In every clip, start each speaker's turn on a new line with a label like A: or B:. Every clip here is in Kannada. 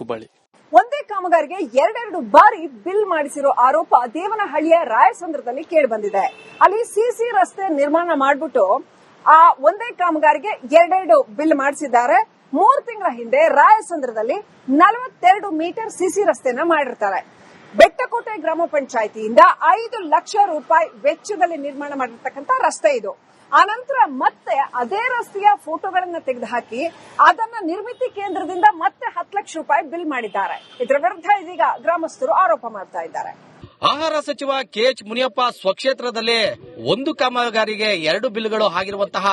A: ಹುಬ್ಬಳ್ಳಿ.
B: ಒಂದೇ ಕಾಮಗಾರಿಗೆ ಎರಡೆರಡು ಬಾರಿ ಬಿಲ್ ಮಾಡಿಸಿರೋ ಆರೋಪ ದೇವನಹಳ್ಳಿಯ ರಾಯಸಂದ್ರದಲ್ಲಿ ಕೇಳಿ ಬಂದಿದೆ ಅಲ್ಲಿ ಸಿಸಿ ರಸ್ತೆ ನಿರ್ಮಾಣ ಮಾಡ್ಬಿಟ್ಟು ಆ ಒಂದೇ ಕಾಮಗಾರಿಗೆ ಎರಡೆರಡು ಬಿಲ್ ಮಾಡಿಸಿದ್ದಾರೆ. ಮೂರು ತಿಂಗಳ ಹಿಂದೆ ರಾಯಸಂದ್ರದಲ್ಲಿ ನಲವತ್ತೆರಡು ಮೀಟರ್ ಸಿಸಿ ರಸ್ತೆನ ಮಾಡಿರ್ತಾರೆ. ಬೆಟ್ಟಕೋಟೆ ಗ್ರಾಮ ಪಂಚಾಯಿತಿಯಿಂದ ಐದು ಲಕ್ಷ ರೂಪಾಯಿ ವೆಚ್ಚದಲ್ಲಿ ನಿರ್ಮಾಣ ಮಾಡಿರ್ತಕ್ಕಂಥ ರಸ್ತೆ ಇದು. ಆನಂತರ ಮತ್ತೆ ಅದೇ ರಸ್ತೆಯ ಫೋಟೋಗಳನ್ನ ತೆಗೆದುಹಾಕಿ ಅದನ್ನ ನಿರ್ಮಿತಿ ಕೇಂದ್ರದಿಂದ ಮತ್ತೆ ಹತ್ತು ಲಕ್ಷ ರೂಪಾಯಿ ಬಿಲ್ ಮಾಡಿದ್ದಾರೆ. ಇದರ ವಿರುದ್ಧ ಇದೀಗ ಗ್ರಾಮಸ್ಥರು ಆರೋಪ ಮಾಡ್ತಾ ಇದ್ದಾರೆ.
C: ಆಹಾರ ಸಚಿವ ಕೆಎಚ್ ಮುನಿಯಪ್ಪ ಸ್ವಕ್ಷೇತ್ರದಲ್ಲಿ ಒಂದು ಕಾಮಗಾರಿಗೆ ಎರಡು ಬಿಲ್ಗಳು ಆಗಿರುವಂತಹ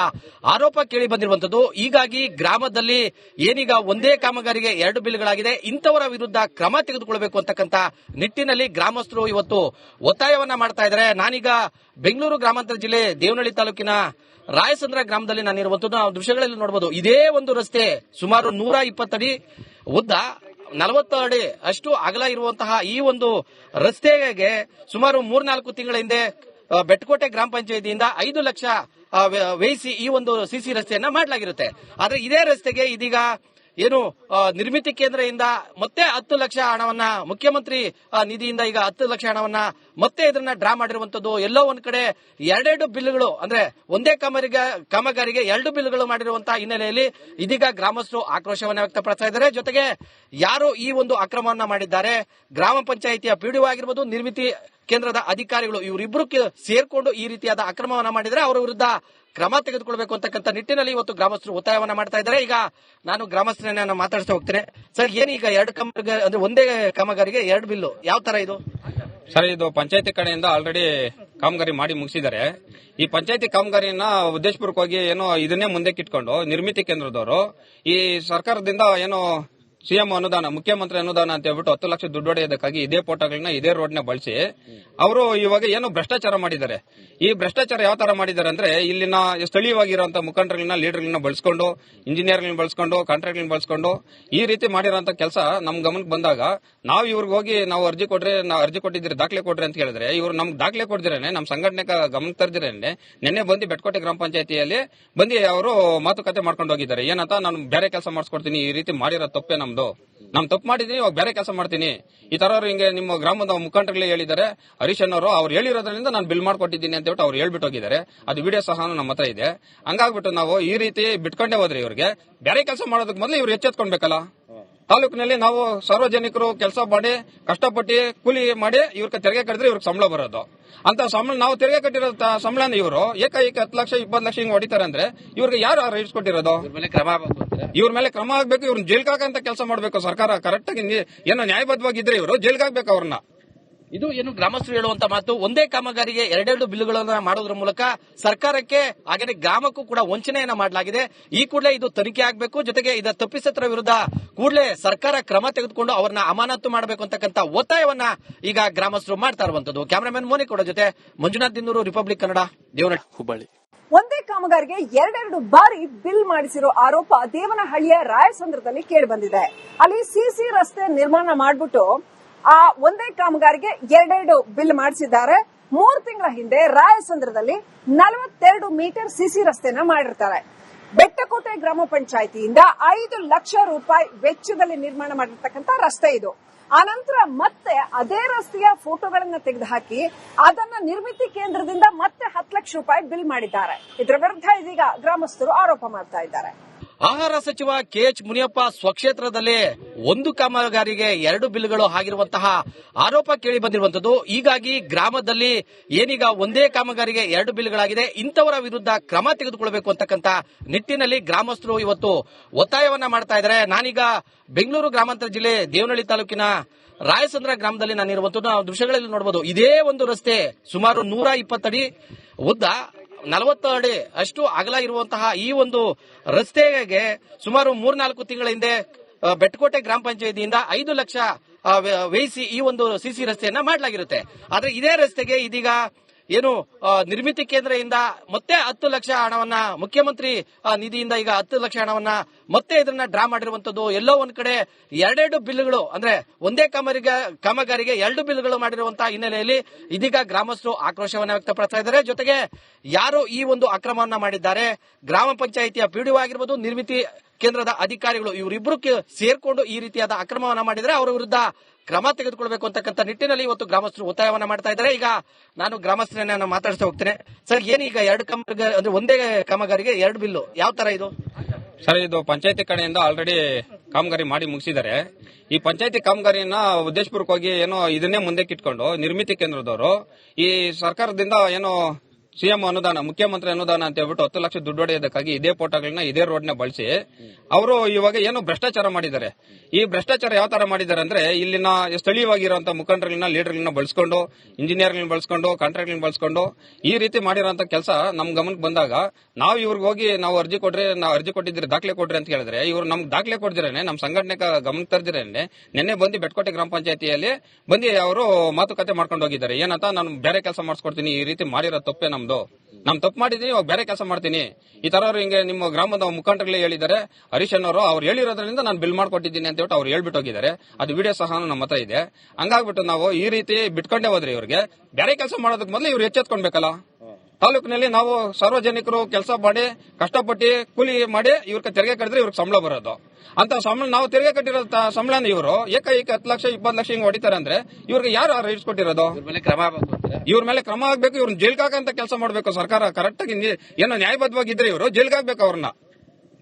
C: ಆರೋಪ ಕೇಳಿ ಬಂದಿರುವಂತದ್ದು ಹೀಗಾಗಿ ಗ್ರಾಮದಲ್ಲಿ ಏನೀಗ ಒಂದೇ ಕಾಮಗಾರಿಗೆ ಎರಡು ಬಿಲ್ಗಳಾಗಿದೆ. ಇಂಥವರ ವಿರುದ್ಧ ಕ್ರಮ ತೆಗೆದುಕೊಳ್ಳಬೇಕು ಅಂತಕ್ಕಂಥ ನಿಟ್ಟಿನಲ್ಲಿ ಗ್ರಾಮಸ್ಥರು ಇವತ್ತು ಒತ್ತಾಯವನ್ನ ಮಾಡ್ತಾ ಇದ್ದಾರೆ. ನಾನೀಗ ಬೆಂಗಳೂರು ಗ್ರಾಮಾಂತರ ಜಿಲ್ಲೆ ದೇವನಹಳ್ಳಿ ತಾಲೂಕಿನ ರಾಯಸಂದ್ರ ಗ್ರಾಮದಲ್ಲಿ ನಾನಿರುವಂತದ್ದು ನಾವು ದೃಶ್ಯಗಳಲ್ಲಿ ನೋಡಬಹುದು ಇದೇ ಒಂದು ರಸ್ತೆ ಸುಮಾರು ನೂರ ಇಪ್ಪತ್ತಡಿ ಉದ್ದ ನಲವತ್ತು ಅಡಿ ಅಷ್ಟು ಅಗಲ ಇರುವಂತಹ ಈ ಒಂದು ರಸ್ತೆಗೆ ಸುಮಾರು ಮೂರ್ನಾಲ್ಕು ತಿಂಗಳ ಹಿಂದೆ ಬೆಟ್ಕೋಟೆ ಗ್ರಾಮ ಪಂಚಾಯತಿಯಿಂದ ಐದು ಲಕ್ಷ ವ್ಯಯಿಸಿ ಈ ಒಂದು ಸಿಸಿ ರಸ್ತೆಯನ್ನ ಮಾಡಲಾಗಿರುತ್ತೆ. ಆದ್ರೆ ಇದೇ ರಸ್ತೆಗೆ ಇದೀಗ ಏನು ನಿರ್ಮಿತಿ ಕೇಂದ್ರದಿಂದ ಮತ್ತೆ ಹತ್ತು ಲಕ್ಷ ಹಣವನ್ನ ಮುಖ್ಯಮಂತ್ರಿ ನಿಧಿಯಿಂದ ಈಗ ಹತ್ತು ಲಕ್ಷ ಹಣವನ್ನ ಮತ್ತೆ ಇದನ್ನ ಡ್ರಾ ಮಾಡಿರುವಂತದ್ದು ಎಲ್ಲೋ ಒಂದ್ ಕಡೆ ಎರಡೆರಡು ಬಿಲ್ಗಳು, ಅಂದ್ರೆ ಒಂದೇ ಕಾಮಗಾರಿಗೆ ಕಾಮಗಾರಿಗೆ ಎರಡು ಬಿಲ್ಗಳು ಮಾಡಿರುವಂತಹ ಹಿನ್ನೆಲೆಯಲ್ಲಿ ಇದೀಗ ಗ್ರಾಮಸ್ಥರು ಆಕ್ರೋಶವನ್ನ ವ್ಯಕ್ತಪಡಿಸ್ತಾ ಇದ್ದಾರೆ. ಜೊತೆಗೆ ಯಾರು ಈ ಒಂದು ಅಕ್ರಮವನ್ನ ಮಾಡಿದ್ದಾರೆ? ಗ್ರಾಮ ಪಂಚಾಯಿತಿಯ ಪಿಡಿಒ ಆಗಿರ್ಬೋದು, ನಿರ್ಮಿತಿ ಕೇಂದ್ರದ ಅಧಿಕಾರಿಗಳು ಇವರಿಬ್ಬರು ಸೇರ್ಕೊಂಡು ಈ ರೀತಿಯಾದ ಅಕ್ರಮವನ್ನ ಮಾಡಿದರೆ ಅವರ ವಿರುದ್ಧ ಕ್ರಮ ತೆಗೆದುಕೊಳ್ಬೇಕು ಅಂತಕ್ಕಂಥ ನಿಟ್ಟಿನಲ್ಲಿ ಇವತ್ತು ಗ್ರಾಮಸ್ಥರು ಒತ್ತಾಯವನ್ನ ಮಾಡ್ತಾ ಇದ್ದಾರೆ. ಈಗ ನಾನು ಗ್ರಾಮಸ್ಥರನ್ನ ಮಾತಾಡ್ತಾ ಹೋಗ್ತೇನೆ. ಸರ್ ಏನೀಗ ಎರಡು ಕಾಮಗಾರಿ ಅಂದ್ರೆ ಒಂದೇ ಕಾಮಗಾರಿಗೆ ಎರಡು ಬಿಲ್ಲು? ಯಾವ ತರ ಇದು?
D: ಸರ್, ಇದು ಪಂಚಾಯತಿ ಕಡೆಯಿಂದ ಆಲ್ರೆಡಿ ಕಾಮಗಾರಿ ಮಾಡಿ ಮುಗಿಸಿದ್ದಾರೆ. ಈ ಪಂಚಾಯತಿ ಕಾಮಗಾರಿನ ಉದ್ದೇಶಪೂರ್ವಕವಾಗಿ ಏನೋ ಇದನ್ನೇ ಮುಂದಕ್ಕಿಟ್ಕೊಂಡು ನಿರ್ಮಿತಿ ಕೇಂದ್ರದವರು ಈ ಸರ್ಕಾರದಿಂದ ಏನೋ ಸಿಎಂ ಅನುದಾನ, ಮುಖ್ಯಮಂತ್ರಿ ಅನುದಾನ ಅಂತ ಹೇಳ್ಬಿಟ್ಟು ಹತ್ತು ಲಕ್ಷ ದುಡ್ಡು ಹೊಡೆಯೋದಕ್ಕಾಗಿ ಇದೇ ಫೋಟೋಗಳನ್ನ ಇದೇ ರೋಡ್ನ ಬಳಸಿ ಅವರು ಇವಾಗ ಏನು ಭ್ರಷ್ಟಾಚಾರ ಮಾಡಿದ್ದಾರೆ. ಈ ಭ್ರಷ್ಟಾಚಾರ ಯಾವ ತರ ಮಾಡಿದ್ದಾರೆ ಅಂದ್ರೆ ಇಲ್ಲಿನ ಸ್ಥಳೀಯವಾಗಿರುವಂತಹ ಮುಖಂಡರುಗಳನ್ನ, ಲೀಡರ್ಗಳನ್ನ ಬಳಸ್ಕೊಂಡು, ಇಂಜಿನಿಯರ್ಗಳನ್ನ ಬಳಸ್ಕೊಂಡು, ಕಾಂಟ್ರಾಕ್ಟ್ಗಳನ್ನ ಬಳಸ್ಕೊಂಡು ಈ ರೀತಿ ಮಾಡಿರೋಂಥ ಕೆಲಸ ನಮ್ ಗಮನಕ್ಕೆ ಬಂದಾಗ ನಾವು ಇವ್ರಿಗೆ ಹೋಗಿ ನಾವು ಅರ್ಜಿ ಕೊಡ್ರಿ ನಾವು ಅರ್ಜಿ ಕೊಟ್ಟಿದ್ರೆ ದಾಖಲೆ ಕೊಡ್ರಿ ಅಂತ ಹೇಳಿದ್ರೆ ಇವ್ರು ನಮ್ಗೆ ದಾಖಲೆ ಕೊಡ್ದಿರೇನೆ ನಮ್ಮ ಸಂಘಟನೆ ಗಮನಕ್ಕೆ ತರ್ದಿರೇನೆ, ನಿನ್ನೆ ಬಂದು ಬೆಟ್ಕೋಟೆ ಗ್ರಾಮ ಪಂಚಾಯತಿಯಲ್ಲಿ ಬಂದು ಅವರು ಮಾತುಕತೆ ಮಾಡ್ಕೊಂಡು ಹೋಗಿದ್ದಾರೆ. ಏನಂತ ನಾನು ಬೇರೆ ಕೆಲಸ ಮಾಡಿಸ್ಕೊಡ್ತೀನಿ, ಈ ರೀತಿ ಮಾಡಿರೋ ತಪ್ಪೇ ನಮ್ದು ನಮ್ ತಪ್ಪು ಮಾಡಿದೀನಿ, ಇವಾಗ ಬೇರೆ ಕೆಲಸ ಮಾಡ್ತೀನಿ. ಈ ತರ ಹಿಂಗೆ ನಿಮ್ಮ ಗ್ರಾಮದ ಮುಖಂಡರುಗಳೇ ಹೇಳಿದ್ದಾರೆ. ಹರೀಶ್ ಅನ್ನೋರು ಅವ್ರು ಹೇಳಿರೋದ್ರಿಂದ ನಾನು ಬಿಲ್ ಮಾಡ್ಕೊಟ್ಟಿದ್ದೀನಿ ಅಂತ ಹೇಳ್ಬಿಟ್ಟು ಅವ್ರು ಹೇಳ್ಬಿಟ್ಟು ಹೋಗಿದ್ದಾರೆ. ಅದು ವಿಡಿಯೋ ಸಹ ನಮ್ಮ ಹತ್ರ ಇದೆ. ಹಂಗಾಗ್ಬಿಟ್ಟು ನಾವು ಈ ರೀತಿ ಬಿಟ್ಕೊಂಡೇ ಹೋದ್ರೆ ಇವ್ರಿಗೆ, ಬೇರೆ ಕೆಲಸ ಮಾಡೋದಕ್ಕೆ ಮೊದಲು ಇವ್ರು ಎಚ್ಚೆತ್ಕೊಳ್ಬೇಕಲ್ಲ? ತಾಲೂಕಿನಲ್ಲಿ ನಾವು ಸಾರ್ವಜನಿಕರು ಕೆಲಸ ಮಾಡಿ, ಕಷ್ಟಪಟ್ಟು ಕೂಲಿ ಮಾಡಿ ಇವ್ರಿಗೆ ತೆರಿಗೆ ಕಟ್ಟಿದ್ರೆ ಇವ್ರಿಗೆ ಸಂಬಳ ಬರೋದು. ಅಂತ ಸಂಬಳ, ನಾವು ತೆರಿಗೆ ಕಟ್ಟಿರೋ ಸಂಬಳನ ಇವರು ಏಕೈಕ ಹತ್ತು ಲಕ್ಷ, ಇಪ್ಪತ್ತು ಲಕ್ಷ ಹಿಂಗ್ ಹೊಡಿತಾರೆ ಅಂದ್ರೆ ಇವ್ರಿಗೆ ಯಾರು ರೈಟ್ಸ್ ಕೊಟ್ಟಿರೋದು?
C: ಕ್ರಮ.
D: ಇವ್ರ ಮೇಲೆ ಕ್ರಮ ಆಗ್ಬೇಕು ಇವ್ರನ್ನ ಜೈಲ್ಗಾಕಂತ ಕೆಲಸ ಮಾಡ್ಬೇಕು ಸರ್ಕಾರ. ಕರೆಕ್ಟ್ ಆಗಿ ಏನೋ ನ್ಯಾಯಬದ್ಧವಾಗಿದ್ರೆ ಇವರು ಜೈಲ್ಗೆ ಕಾಕ್ಬೇಕು ಅವ್ರನ್ನ.
C: ಇದು ಏನು ಗ್ರಾಮಸ್ಥರು ಹೇಳುವಂತ ಮಾತು. ಒಂದೇ ಕಾಮಗಾರಿಗೆ ಎರಡೆರಡು ಬಿಲ್ಗಳನ್ನ ಮಾಡೋದ್ರ ಮೂಲಕ ಸರ್ಕಾರಕ್ಕೆ ಹಾಗೆ ಗ್ರಾಮಕ್ಕೂ ಕೂಡ ವಂಚನೆಯನ್ನ ಮಾಡಲಾಗಿದೆ. ಈ ಕೂಡಲೇ ಇದು ತನಿಖೆ ಆಗಬೇಕು. ಜೊತೆಗೆ ಇದರ ತಪ್ಪಿಸತ್ರ ವಿರುದ್ಧ ಕೂಡಲೇ ಸರ್ಕಾರ ಕ್ರಮ ತೆಗೆದುಕೊಂಡು ಅವರನ್ನ ಅಮಾನತು ಮಾಡಬೇಕು ಅಂತಕ್ಕಂಥ ಒತ್ತಾಯವನ್ನ ಈಗ ಗ್ರಾಮಸ್ಥರು ಮಾಡ್ತಾ ಇರುವಂತದ್ದು. ಕ್ಯಾಮರಾಮನ್ ಮೋನಿಕೋಡ ಜೊತೆ ಮಂಜುನಾಥ್ ದಿನ್ನೂರು ರಿಪಬ್ಲಿಕ್ ಕನ್ನಡ ದೇವನಹಳ್ಳಿ.
A: ಹುಬ್ಬಳ್ಳಿ.
B: ಒಂದೇ ಕಾಮಗಾರಿಗೆ ಎರಡೆರಡು ಬಾರಿ ಬಿಲ್ ಮಾಡಿಸಿರೋ ಆರೋಪ ದೇವನಹಳ್ಳಿಯ ರಾಯಸಂದ್ರದಲ್ಲಿ ಕೇಳಿ ಬಂದಿದೆ ಅಲ್ಲಿ ಸಿಸಿ ರಸ್ತೆ ನಿರ್ಮಾಣ ಮಾಡ್ಬಿಟ್ಟು ಆ ಒಂದೇ ಕಾಮಗಾರಿಗೆ ಎರಡೆರಡು ಬಿಲ್ ಮಾಡಿಸಿದ್ದಾರೆ. ಮೂರು ತಿಂಗಳ ಹಿಂದೆ ರಾಯಸಂದ್ರದಲ್ಲಿ ನಲವತ್ತೆರಡು ಮೀಟರ್ ಸಿಸಿ ರಸ್ತೆನ ಮಾಡಿರ್ತಾರೆ. ಬೆಟ್ಟಕೋಟೆ ಗ್ರಾಮ ಪಂಚಾಯಿತಿಯಿಂದ ಐದು ಲಕ್ಷ ರೂಪಾಯಿ ವೆಚ್ಚದಲ್ಲಿ ನಿರ್ಮಾಣ ಮಾಡಿರ್ತಕ್ಕಂಥ ರಸ್ತೆ ಇದು. ಆನಂತರ ಮತ್ತೆ ಅದೇ ರಸ್ತೆಯ ಫೋಟೋಗಳನ್ನ ತೆಗೆದುಹಾಕಿ ಅದನ್ನ ನಿರ್ಮಿತಿ ಕೇಂದ್ರದಿಂದ ಮತ್ತೆ ಲಕ್ಷ ರೂಪಾಯಿ ಬಿಲ್ ಮಾಡಿದ್ದಾರೆ. ಇದರ ವಿರುದ್ಧ ಇದೀಗ ಗ್ರಾಮಸ್ಥರು ಆರೋಪ ಮಾಡ್ತಾ ಇದ್ದಾರೆ.
C: ಆಹಾರ ಸಚಿವ ಕೆಎಚ್ ಮುನಿಯಪ್ಪ ಸ್ವಕ್ಷೇತ್ರದಲ್ಲಿ ಒಂದು ಕಾಮಗಾರಿಗೆ ಎರಡು ಬಿಲ್ಗಳು ಆಗಿರುವಂತಹ ಆರೋಪ ಕೇಳಿ ಬಂದಿರುವಂತದ್ದು ಹೀಗಾಗಿ ಗ್ರಾಮದಲ್ಲಿ ಏನೀಗ ಒಂದೇ ಕಾಮಗಾರಿಗೆ ಎರಡು ಬಿಲ್ಗಳಾಗಿದೆ. ಇಂಥವರ ವಿರುದ್ಧ ಕ್ರಮ ತೆಗೆದುಕೊಳ್ಳಬೇಕು ಅಂತಕ್ಕಂಥ ನಿಟ್ಟಿನಲ್ಲಿ ಗ್ರಾಮಸ್ಥರು ಇವತ್ತು ಒತ್ತಾಯವನ್ನ ಮಾಡ್ತಾ ಇದ್ದಾರೆ. ನಾನೀಗ ಬೆಂಗಳೂರು ಗ್ರಾಮಾಂತರ ಜಿಲ್ಲೆ ದೇವನಹಳ್ಳಿ ತಾಲೂಕಿನ ರಾಯಸಂದ್ರ ಗ್ರಾಮದಲ್ಲಿ ನಾನಿರುವಂತದ್ದು ನಾವು ದೃಶ್ಯಗಳಲ್ಲಿ ನೋಡಬಹುದು ಇದೇ ಒಂದು ರಸ್ತೆ ಸುಮಾರು ನೂರ ಇಪ್ಪತ್ತಡಿ ಉದ್ದ ನಲವತ್ತು ಅಡಿ ಅಷ್ಟು ಅಗಲ ಇರುವಂತಹ ಈ ಒಂದು ರಸ್ತೆಗೆ ಸುಮಾರು ಮೂರ್ನಾಲ್ಕು ತಿಂಗಳ ಹಿಂದೆ ಬೆಟ್ಟಕೋಟೆ ಗ್ರಾಮ ಪಂಚಾಯತಿಯಿಂದ ಐದು ಲಕ್ಷ ವ್ಯಯಿಸಿ ಈ ಒಂದು ಸಿಸಿ ರಸ್ತೆಯನ್ನ ಮಾಡಲಾಗಿರುತ್ತೆ. ಆದ್ರೆ ಇದೇ ರಸ್ತೆಗೆ ಇದೀಗ ಏನು ನಿರ್ಮಿತಿ ಕೇಂದ್ರದಿಂದ ಮತ್ತೆ ಹತ್ತು ಲಕ್ಷ ಹಣವನ್ನ ಮುಖ್ಯಮಂತ್ರಿ ನಿಧಿಯಿಂದ ಈಗ ಹತ್ತು ಲಕ್ಷ ಹಣವನ್ನ ಮತ್ತೆ ಇದನ್ನ ಡ್ರಾ ಮಾಡಿರುವಂತದ್ದು ಎಲ್ಲೋ ಒಂದ್ ಕಡೆ ಎರಡೆರಡು ಬಿಲ್ಗಳು, ಅಂದ್ರೆ ಒಂದೇ ಕಾಮಗಾರಿಗೆ ಕಾಮಗಾರಿಗೆ ಎರಡು ಬಿಲ್ಗಳು ಮಾಡಿರುವಂತಹ ಹಿನ್ನೆಲೆಯಲ್ಲಿ ಇದೀಗ ಗ್ರಾಮಸ್ಥರು ಆಕ್ರೋಶವನ್ನ ವ್ಯಕ್ತಪಡಿಸ್ತಾ ಇದ್ದಾರೆ. ಜೊತೆಗೆ ಯಾರು ಈ ಒಂದು ಅಕ್ರಮವನ್ನ ಮಾಡಿದ್ದಾರೆ, ಗ್ರಾಮ ಪಂಚಾಯಿತಿಯ ಪಿಡಿಒ ಆಗಿರ್ಬೋದು, ನಿರ್ಮಿತಿ ಕೇಂದ್ರದ ಅಧಿಕಾರಿಗಳು, ಇವರಿಬ್ರು ಸೇರ್ಕೊಂಡು ಈ ರೀತಿಯಾದ ಅಕ್ರಮವನ್ನ ಮಾಡಿದ್ರೆ ಅವರ ವಿರುದ್ಧ ಕ್ರಮ ತೆಗೆದುಕೊಳ್ಬೇಕು ಅಂತಕ್ಕಂಥ ನಿಟ್ಟಿನಲ್ಲಿ ಇವತ್ತು ಗ್ರಾಮಸ್ಥರು ಒತ್ತಾಯವನ್ನ ಮಾಡ್ತಾ ಇದ್ದಾರೆ. ಈಗ ನಾನು ಗ್ರಾಮಸ್ಥರನ್ನ ನಾನು ಮಾತಾಡ್ತಾ ಹೋಗ್ತೇನೆ. ಸರ್ ಏನೀಗ ಎರಡು ಕಾಮಗಾರಿ ಅಂದ್ರೆ ಒಂದೇ ಕಾಮಗಾರಿಗೆ ಎರಡು ಬಿಲ್ಲು? ಯಾವ ತರ ಇದು?
D: ಸರ್, ಇದು ಪಂಚಾಯತಿ ಕಡೆಯಿಂದ ಆಲ್ರೆಡಿ ಕಾಮಗಾರಿ ಮಾಡಿ ಮುಗಿಸಿದ್ದಾರೆ. ಈ ಪಂಚಾಯತಿ ಕಾಮಗಾರಿಯನ್ನ ಉದ್ದೇಶಪೂರ್ವಕವಾಗಿ ಏನೋ ಇದನ್ನೇ ಮುಂದೆ ಇಟ್ಕೊಂಡು ನಿರ್ಮಿತಿ ಕೇಂದ್ರದವರು ಈ ಸರ್ಕಾರದಿಂದ ಏನೋ ಸಿಎಂ ಅನುದಾನ, ಮುಖ್ಯಮಂತ್ರಿ ಅನುದಾನ ಅಂತ ಹೇಳ್ಬಿಟ್ಟು ಹತ್ತು ಲಕ್ಷ ದುಡ್ಡು ಹೊಡೆಯೋದಕ್ಕಾಗಿ ಇದೇ ಫೋಟೋಗಳನ್ನ ಇದೇ ರೋಡ್ನ ಬಳಸಿ ಅವರು ಇವಾಗ ಏನು ಭ್ರಷ್ಟಾಚಾರ ಮಾಡಿದ್ದಾರೆ. ಈ ಭ್ರಷ್ಟಾಚಾರ ಯಾವ ತರ ಮಾಡಿದ್ದಾರೆ ಅಂದ್ರೆ ಇಲ್ಲಿನ ಸ್ಥಳೀಯವಾಗಿರುವಂತಹ ಮುಖಂಡರುಗಳನ್ನ ಲೀಡರ್ಗಳನ್ನ ಬಳಸ್ಕೊಂಡು, ಇಂಜಿನಿಯರ್ಗಳನ್ನ ಬಳಸ್ಕೊಂಡು, ಕಾಂಟ್ರಾಕ್ಟ್ಗಳನ್ನ ಬಳಸ್ಕೊಂಡು ಈ ರೀತಿ ಮಾಡಿರೋಂಥ ಕೆಲಸ ನಮ್ ಗಮನಕ್ಕೆ ಬಂದಾಗ ನಾವು ಇವ್ರಿಗೆ ಹೋಗಿ ನಾವು ಅರ್ಜಿ ಕೊಟ್ರೆ ನಾವು ಅರ್ಜಿ ಕೊಟ್ಟಿದ್ರೆ ದಾಖಲೆ ಕೊಡ್ರಿ ಅಂತ ಹೇಳಿದ್ರೆ ಇವ್ರು ನಮ್ಗೆ ದಾಖಲೆ ಕೊಡ್ದಿರೇನೆ ನಮ್ಮ ಸಂಘಟನೆ ಗಮನಕ್ಕೆ ತರ್ದಿರೇನೆ, ನಿನ್ನೆ ಬಂದು ಬೆಟ್ಕೋಟೆ ಗ್ರಾಮ ಪಂಚಾಯತಿಯಲ್ಲಿ ಬಂದು ಅವರು ಮಾತುಕತೆ ಮಾಡ್ಕೊಂಡು ಹೋಗಿದ್ದಾರೆ. ಏನಂತ ನಾನು ಬೇರೆ ಕೆಲಸ ಮಾಡಿಸ್ಕೊಡ್ತೀನಿ, ಈ ರೀತಿ ಮಾಡಿರೋ ತಪ್ಪೇ ನಮ್ದು ನಮ್ ತಪ್ಪು ಮಾಡಿದೀನಿ, ಇವಾಗ ಬೇರೆ ಕೆಲಸ ಮಾಡ್ತೀನಿ. ಈ ತರ ಹಿಂಗೆ ನಿಮ್ಮ ಗ್ರಾಮದ ಮುಖಂಡರುಗಳೇ ಹೇಳಿದ್ದಾರೆ. ಹರೀಶ್ ಅವರು, ಅವ್ರು ಹೇಳಿರೋದ್ರಿಂದ ನಾನು ಬಿಲ್ ಮಾಡ್ಕೊಟ್ಟಿದ್ದೀನಿ ಅಂತ ಹೇಳಿ ಅವ್ರು ಹೇಳ್ಬಿಟ್ಟು ಹೋಗಿದ್ದಾರೆ. ಅದು ವಿಡಿಯೋ ಸಹ ನಮ್ಮ ಹತ್ರ ಇದೆ. ಹಂಗಾಗ್ಬಿಟ್ಟು ನಾವು ಈ ರೀತಿ ಬಿಟ್ಕೊಂಡೇ ಹೋದ್ರಿ ಇವ್ರಿಗೆ. ಬೇರೆ ಕೆಲಸ ಮಾಡೋದಕ್ಕೆ ಮೊದಲು ಇವ್ರು ಎಚ್ಚೆತ್ಕೊಳ್ಬೇಕಲ್ಲ? ತಾಲೂಕಿನಲ್ಲಿ ನಾವು ಸಾರ್ವಜನಿಕರು ಕೆಲಸ ಮಾಡಿ, ಕಷ್ಟಪಟ್ಟು ಕೂಲಿ ಮಾಡಿ ಇವ್ರಿಗೆ ತೆರಿಗೆ ಕಟ್ಟಿದ್ರೆ ಇವ್ರಿಗೆ ಸಂಬಳ ಬರೋದು. ಅಂತ ಸಂಬಳ, ನಾವು ತೆರಿಗೆ ಕಟ್ಟಿರೋ ಸಂಬಳನ ಇವರು ಏಕೈಕ ಹತ್ತು ಲಕ್ಷ, ಇಪ್ಪತ್ತು ಲಕ್ಷ ಹಿಂಗ್ ಹೊಡಿತಾರೆ ಅಂದ್ರೆ ಇವ್ರಿಗೆ ಯಾರು ರೈಟ್ಸ್ ಕೊಟ್ಟಿರೋದು?
C: ಕ್ರಮ?
D: ಇವ್ರ ಮೇಲೆ ಕ್ರಮ ಆಗ್ಬೇಕು ಇವ್ರನ್ನ ಜೈಲ್ಗಾಕಂತ ಕೆಲಸ ಮಾಡಬೇಕು ಸರ್ಕಾರ. ಕರೆಕ್ಟ್ ಆಗಿ ಏನೋ ನ್ಯಾಯಬದ್ಧವಾಗಿದ್ರೆ ಇವರು ಜೈಲ್ಗೆ ಹಾಕ್ಬೇಕು ಅವ್ರನ್ನ.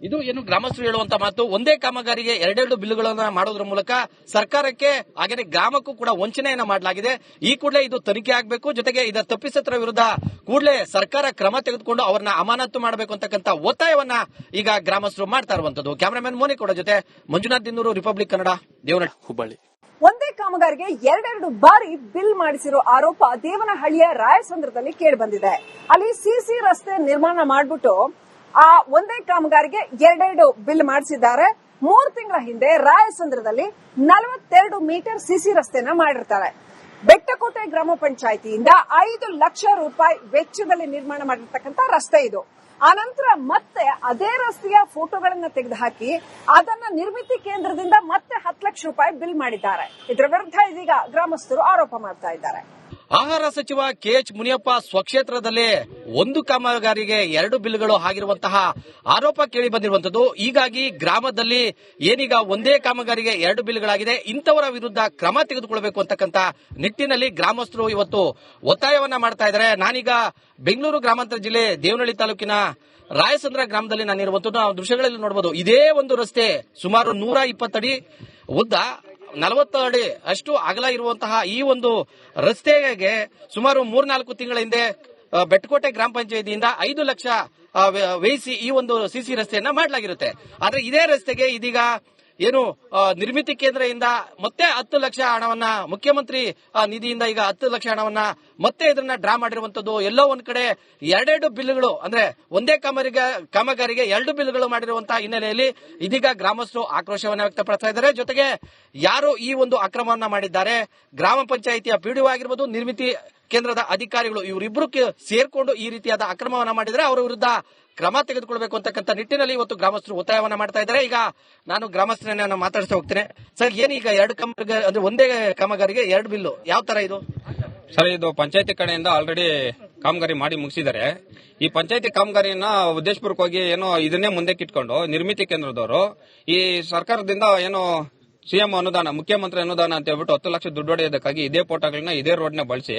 C: ಇದು ಏನು ಗ್ರಾಮಸ್ಥರು ಹೇಳುವಂತ ಮಾತು. ಒಂದೇ ಕಾಮಗಾರಿಗೆ ಎರಡೆರಡು ಬಿಲ್ಗಳನ್ನ ಮಾಡೋದ್ರ ಮೂಲಕ ಸರ್ಕಾರಕ್ಕೆ ಹಾಗೆ ಗ್ರಾಮಕ್ಕೂ ಕೂಡ ವಂಚನೆಯನ್ನ ಮಾಡಲಾಗಿದೆ. ಈ ಕೂಡಲೇ ಇದು ತನಿಖೆ ಆಗಬೇಕು. ಜೊತೆಗೆ ಇದರ ತಪ್ಪಿಸತ್ರ ವಿರುದ್ಧ ಕೂಡಲೇ ಸರ್ಕಾರ ಕ್ರಮ ತೆಗೆದುಕೊಂಡು ಅವರನ್ನ ಅಮಾನತು ಮಾಡಬೇಕು ಅಂತಕ್ಕಂಥ ಒತ್ತಾಯವನ್ನ ಈಗ ಗ್ರಾಮಸ್ಥರು ಮಾಡ್ತಾ ಇರುವಂತದ್ದು. ಕ್ಯಾಮರಾಮನ್ ಮೋನಿ ಕೂಡ ಜೊತೆ ಮಂಜುನಾಥ್ ದಿನ್ನೂರು ರಿಪಬ್ಲಿಕ್ ಕನ್ನಡ ದೇವನಹಳ್ಳಿ. ಹುಬ್ಬಳ್ಳಿ.
B: ಒಂದೇ ಕಾಮಗಾರಿಗೆ ಎರಡೆರಡು ಬಾರಿ ಬಿಲ್ ಮಾಡಿಸಿರೋ ಆರೋಪ ದೇವನಹಳ್ಳಿಯ ರಾಯಸಂದ್ರದಲ್ಲಿ ಕೇಳಿ ಬಂದಿದೆ ಅಲ್ಲಿ ಸಿಸಿ ರಸ್ತೆ ನಿರ್ಮಾಣ ಮಾಡ್ಬಿಟ್ಟು ಆ ಒಂದೇ ಕಾಮಗಾರಿಗೆ ಎರಡೆರಡು ಬಿಲ್ ಮಾಡಿಸಿದ್ದಾರೆ. ಮೂರು ತಿಂಗಳ ಹಿಂದೆ ರಾಯಸಂದ್ರದಲ್ಲಿ ನಲವತ್ತೆರಡು ಮೀಟರ್ ಸಿಸಿ ರಸ್ತೆನ ಮಾಡಿರ್ತಾರೆ. ಬೆಟ್ಟಕೋಟೆ ಗ್ರಾಮ ಪಂಚಾಯಿತಿಯಿಂದ ಐದು ಲಕ್ಷ ರೂಪಾಯಿ ವೆಚ್ಚದಲ್ಲಿ ನಿರ್ಮಾಣ ಮಾಡಿರ್ತಕ್ಕಂಥ ರಸ್ತೆ ಇದು. ಆನಂತರ ಮತ್ತೆ ಅದೇ ರಸ್ತೆಯ ಫೋಟೋಗಳನ್ನ ತೆಗೆದುಹಾಕಿ ಅದನ್ನ ನಿರ್ಮಿತಿ ಕೇಂದ್ರದಿಂದ ಮತ್ತೆ ಹತ್ತು ಲಕ್ಷ ರೂಪಾಯಿ ಬಿಲ್ ಮಾಡಿದ್ದಾರೆ. ಇದರ ವಿರುದ್ಧ ಇದೀಗ ಗ್ರಾಮಸ್ಥರು ಆರೋಪ ಮಾಡ್ತಾ ಇದ್ದಾರೆ.
C: ಆಹಾರ ಸಚಿವ ಕೆಎಚ್ ಮುನಿಯಪ್ಪ ಸ್ವಕ್ಷೇತ್ರದಲ್ಲಿ ಒಂದು ಕಾಮಗಾರಿಗೆ ಎರಡು ಬಿಲ್ಗಳು ಆಗಿರುವಂತಹ ಆರೋಪ ಕೇಳಿ ಬಂದಿರುವಂತದ್ದು ಹೀಗಾಗಿ ಗ್ರಾಮದಲ್ಲಿ ಏನೀಗ ಒಂದೇ ಕಾಮಗಾರಿಗೆ ಎರಡು ಬಿಲ್ಗಳಾಗಿದೆ. ಇಂಥವರ ವಿರುದ್ಧ ಕ್ರಮ ತೆಗೆದುಕೊಳ್ಳಬೇಕು ಅಂತಕ್ಕಂಥ ನಿಟ್ಟಿನಲ್ಲಿ ಗ್ರಾಮಸ್ಥರು ಇವತ್ತು ಒತ್ತಾಯವನ್ನ ಮಾಡ್ತಾ ಇದ್ದಾರೆ. ನಾನೀಗ ಬೆಂಗಳೂರು ಗ್ರಾಮಾಂತರ ಜಿಲ್ಲೆ ದೇವನಹಳ್ಳಿ ತಾಲೂಕಿನ ರಾಯಸಂದ್ರ ಗ್ರಾಮದಲ್ಲಿ ನಾನಿರುವಂತದ್ದು ನಾವು ದೃಶ್ಯಗಳಲ್ಲಿ ನೋಡಬಹುದು ಇದೇ ಒಂದು ರಸ್ತೆ ಸುಮಾರು ನೂರ ಇಪ್ಪತ್ತಡಿ ಉದ್ದ ನಲವತ್ತು ಅಡಿ ಅಷ್ಟು ಅಗಲ ಇರುವಂತಹ ಈ ಒಂದು ರಸ್ತೆಗೆ ಸುಮಾರು ಮೂರ್ನಾಲ್ಕು ತಿಂಗಳ ಹಿಂದೆ ಬೆಟ್ಟಕೋಟೆ ಗ್ರಾಮ ಪಂಚಾಯತಿಯಿಂದ ಐದು ಲಕ್ಷ ವ್ಯಯಿಸಿ ಈ ಒಂದು ಸಿಸಿ ರಸ್ತೆಯನ್ನ ಮಾಡಲಾಗಿರುತ್ತೆ. ಆದ್ರೆ ಇದೇ ರಸ್ತೆಗೆ ಇದೀಗ ಏನು ನಿರ್ಮಿತಿ ಕೇಂದ್ರದಿಂದ ಮತ್ತೆ ಹತ್ತು ಲಕ್ಷ ಹಣವನ್ನ ಮುಖ್ಯಮಂತ್ರಿ ನಿಧಿಯಿಂದ ಈಗ ಹತ್ತು ಲಕ್ಷ ಹಣವನ್ನ ಮತ್ತೆ ಇದನ್ನ ಡ್ರಾ ಮಾಡಿರುವಂತದ್ದು ಎಲ್ಲೋ ಒಂದ್ ಕಡೆ ಎರಡೆರಡು ಬಿಲ್ಗಳು, ಅಂದ್ರೆ ಒಂದೇ ಕಾಮಗಾರಿಗೆ ಕಾಮಗಾರಿಗೆ ಎರಡು ಬಿಲ್ಗಳು ಮಾಡಿರುವಂತಹ ಹಿನ್ನೆಲೆಯಲ್ಲಿ ಇದೀಗ ಗ್ರಾಮಸ್ಥರು ಆಕ್ರೋಶವನ್ನ ವ್ಯಕ್ತಪಡಿಸ್ತಾ ಇದ್ದಾರೆ. ಜೊತೆಗೆ ಯಾರು ಈ ಒಂದು ಅಕ್ರಮವನ್ನ ಮಾಡಿದ್ದಾರೆ, ಗ್ರಾಮ ಪಂಚಾಯಿತಿಯ ಪಿಡಿಒ ಆಗಿರ್ಬೋದು, ನಿರ್ಮಿತಿ ಕೇಂದ್ರದ ಅಧಿಕಾರಿಗಳು ಇವರಿಬ್ಬರು ಸೇರ್ಕೊಂಡು ಈ ರೀತಿಯಾದ ಅಕ್ರಮವನ್ನ ಮಾಡಿದ್ರೆ ಅವರ ವಿರುದ್ಧ ಕ್ರಮ ತೆಗೆದುಕೊಳ್ಬೇಕು ಅಂತಕ್ಕಂಥ ನಿಟ್ಟಿನಲ್ಲಿ ಇವತ್ತು ಗ್ರಾಮಸ್ಥರು ಒತ್ತಾಯವನ್ನ ಮಾಡ್ತಾ ಇದ್ದಾರೆ. ಈಗ ನಾನು ಗ್ರಾಮಸ್ಥರನ್ನ ನಾನು ಮಾತಾಡ್ತಾ ಹೋಗ್ತೇನೆ. ಸರ್ ಏನೀಗ ಎರಡು ಕಾಮಗಾರಿ ಅಂದ್ರೆ ಒಂದೇ ಕಾಮಗಾರಿಗೆ ಎರಡು ಬಿಲ್ಲು? ಯಾವ ತರ ಇದು?
D: ಸರ್, ಇದು ಪಂಚಾಯತಿ ಕಡೆಯಿಂದ ಆಲ್ರೆಡಿ ಕಾಮಗಾರಿ ಮಾಡಿ ಮುಗಿಸಿದ್ದಾರೆ. ಈ ಪಂಚಾಯತಿ ಕಾಮಗಾರಿಯನ್ನ ಉದ್ದೇಶಪೂರ್ವಕವಾಗಿ ಏನೋ ಇದನ್ನೇ ಮುಂದೆ ಇಟ್ಕೊಂಡು ನಿರ್ಮಿತಿ ಕೇಂದ್ರದವರು ಈ ಸರ್ಕಾರದಿಂದ ಏನೋ ಸಿಎಂ ಅನುದಾನ, ಮುಖ್ಯಮಂತ್ರಿ ಅನುದಾನ ಅಂತ ಹೇಳ್ಬಿಟ್ಟು ಹತ್ತು ಲಕ್ಷ ದುಡ್ಡು ಹೊಡೆಯೋದಕ್ಕಾಗಿ ಇದೇ ಫೋಟೋಗಳನ್ನ ಇದೇ ರೋಡ್ನ ಬಳಸಿ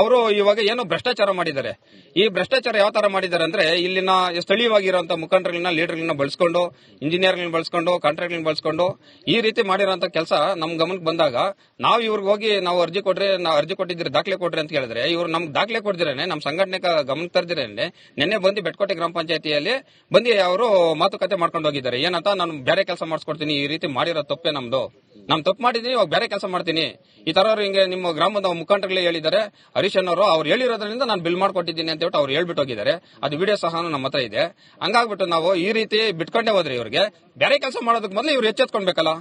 D: ಅವರು ಇವಾಗ ಏನೋ ಭ್ರಷ್ಟಾಚಾರ ಮಾಡಿದ್ದಾರೆ. ಈ ಭ್ರಷ್ಟಾಚಾರ ಯಾವ ತರ ಮಾಡಿದ್ದಾರೆ ಅಂದ್ರೆ ಇಲ್ಲಿನ ಸ್ಥಳೀಯವಾಗಿರುವಂತಹ ಮುಖಂಡರನ್ನ, ಲೀಡರ್ಗಳನ್ನ ಬಳಸ್ಕೊಂಡು, ಇಂಜಿನಿಯರ್ಗಳನ್ನ ಬಳಸ್ಕೊಂಡು, ಕಾಂಟ್ರಾಕ್ಟ್ಗಳನ್ನ ಬಳಸ್ಕೊಂಡು ಈ ರೀತಿ ಮಾಡಿರೋಂಥ ಕೆಲಸ ನಮ್ ಗಮನಕ್ಕೆ ಬಂದಾಗ ನಾವು ಇವ್ರಿಗೆ ಹೋಗಿ ನಾವು ಅರ್ಜಿ ಕೊಡ್ರಿ ನಾವು ಅರ್ಜಿ ಕೊಟ್ಟಿದ್ರೆ ದಾಖಲೆ ಕೊಡ್ರಿ ಅಂತ ಹೇಳಿದ್ರೆ ಇವ್ರು ನಮ್ಗೆ ದಾಖಲೆ ಕೊಡ್ದಿರೇನೆ ನಮ್ಮ ಸಂಘಟನೆ ಗಮನಕ್ಕೆ ತರ್ದಿರೇನೆ, ನಿನ್ನೆ ಬಂದು ಬೆಟ್ಕೋಟೆ ಗ್ರಾಮ ಪಂಚಾಯತಿಯಲ್ಲಿ ಬಂದು ಅವರು ಮಾತುಕತೆ ಮಾಡ್ಕೊಂಡು ಹೋಗಿದ್ದಾರೆ. ಏನಂತ ನಾನು ಬೇರೆ ಕೆಲಸ ಮಾಡಿಸ್ಕೊಡ್ತೀನಿ, ಈ ರೀತಿ ಮಾಡಿರೋ ತಪ್ಪೇ ನಮ್ದು. ನಾನ್ ತಪ್ಪು ಮಾಡಿದೀನಿ, ಇವಾಗ ಬೇರೆ ಕೆಲಸ ಮಾಡ್ತೀನಿ. ಈ ತರ ಹಿಂಗೆ ನಿಮ್ಮ ಗ್ರಾಮದ ಮುಖಂಡರುಗಳೇ ಹೇಳಿದ್ದಾರೆ ಹರೀಶ್ ಅನ್ನೋರು ಅವ್ರು ಹೇಳಿರೋದ್ರಿಂದ ನಾನು ಬಿಲ್ ಮಾಡ್ಕೊಟ್ಟಿದ್ದೀನಿ ಅಂತ ಹೇಳ್ಬಿಟ್ಟು ಅವ್ರು ಹೇಳ್ಬಿಟ್ಟು ಹೋಗಿದ್ದಾರೆ. ಅದು ವಿಡಿಯೋ ಸಹ ನಮ್ಮ ಹತ್ರ ಇದೆ. ಹಂಗಾಗ್ಬಿಟ್ಟು ನಾವು ಈ ರೀತಿ ಬಿಟ್ಕೊಂಡೇ ಹೋದ್ರಿ ಇವ್ರಿಗೆ, ಬೇರೆ ಕೆಲಸ ಮಾಡೋದಕ್ಕೆ ಮೊದಲು ಇವ್ರು ಎಚ್ಚೆತ್ಕೊಳ್ಬೇಕಲ್ಲ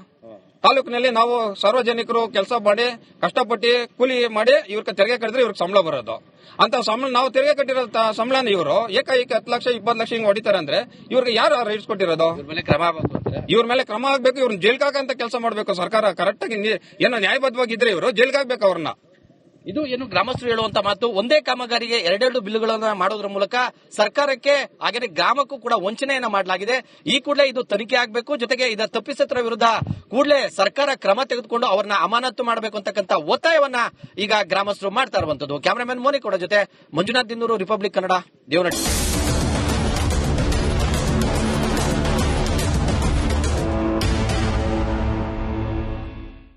D: ತಾಲೂಕಿನಲ್ಲಿ ನಾವು ಸಾರ್ವಜನಿಕರು ಕೆಲಸ ಮಾಡಿ ಕಷ್ಟಪಟ್ಟು ಕೂಲಿ ಮಾಡಿ ಇವ್ರಿಗೆ ತೆರಿಗೆ ಕಟ್ಟಿದ್ರೆ ಇವ್ರಿಗೆ ಸಂಬಳ ಬರೋದು. ಅಂತ ಸಂಬಳ ನಾವು ತೆರಿಗೆ ಕಟ್ಟಿರೋ ಸಂಬಳನ ಇವರು ಏಕೈಕ ಹತ್ತು ಲಕ್ಷ ಇಪ್ಪತ್ತು ಲಕ್ಷ ಹಿಂಗ್ ಹೊಡಿತಾರೆ ಅಂದ್ರೆ ಇವ್ರಿಗೆ ಯಾರು ರೈಟ್ಸ್ ಕೊಟ್ಟಿರೋದು? ಇವ್ರ ಮೇಲೆ ಕ್ರಮ ಆಗ್ಬೇಕು ಇವ್ರನ್ನ ಜೈಲ್ಗೆ ಹಾಕಂತ ಕೆಲಸ ಮಾಡಬೇಕು ಸರ್ಕಾರ. ಕರೆಕ್ಟ್ ಆಗಿ ಏನೋ ನ್ಯಾಯಬದ್ಧವಾಗಿದ್ರೆ ಇವರು ಜೈಲ್ಗಾಗ್ಬೇಕು ಅವ್ರನ್ನ.
C: ಇದು ಏನು ಗ್ರಾಮಸ್ಥರು ಹೇಳುವಂತ ಮಾತು. ಒಂದೇ ಕಾಮಗಾರಿಗೆ ಎರಡೆರಡು ಬಿಲ್ಗಳನ್ನ ಮಾಡೋದ್ರ ಮೂಲಕ ಸರ್ಕಾರಕ್ಕೆ ಹಾಗೆ ಗ್ರಾಮಕ್ಕೂ ಕೂಡ ವಂಚನೆಯನ್ನ ಮಾಡಲಾಗಿದೆ. ಈ ಕೂಡಲೇ ಇದು ತನಿಖೆ ಆಗಬೇಕು. ಜೊತೆಗೆ ಇದರ ತಪ್ಪಿಸತ್ರ ವಿರುದ್ಧ ಕೂಡಲೇ ಸರ್ಕಾರ ಕ್ರಮ ತೆಗೆದುಕೊಂಡು ಅವರನ್ನ ಅಮಾನತು ಮಾಡಬೇಕು ಅಂತಕ್ಕಂಥ ಒತ್ತಾಯವನ್ನ ಈಗ ಗ್ರಾಮಸ್ಥರು ಮಾಡ್ತಾ ಇರುವಂತದ್ದು. ಕ್ಯಾಮರಾಮನ್ ಮೋನಿಕೋಡ ಜೊತೆ ಮಂಜುನಾಥ್ ದಿನ್ನೂರು, ರಿಪಬ್ಲಿಕ್ ಕನ್ನಡ, ದೇವನಹಳ್ಳಿ.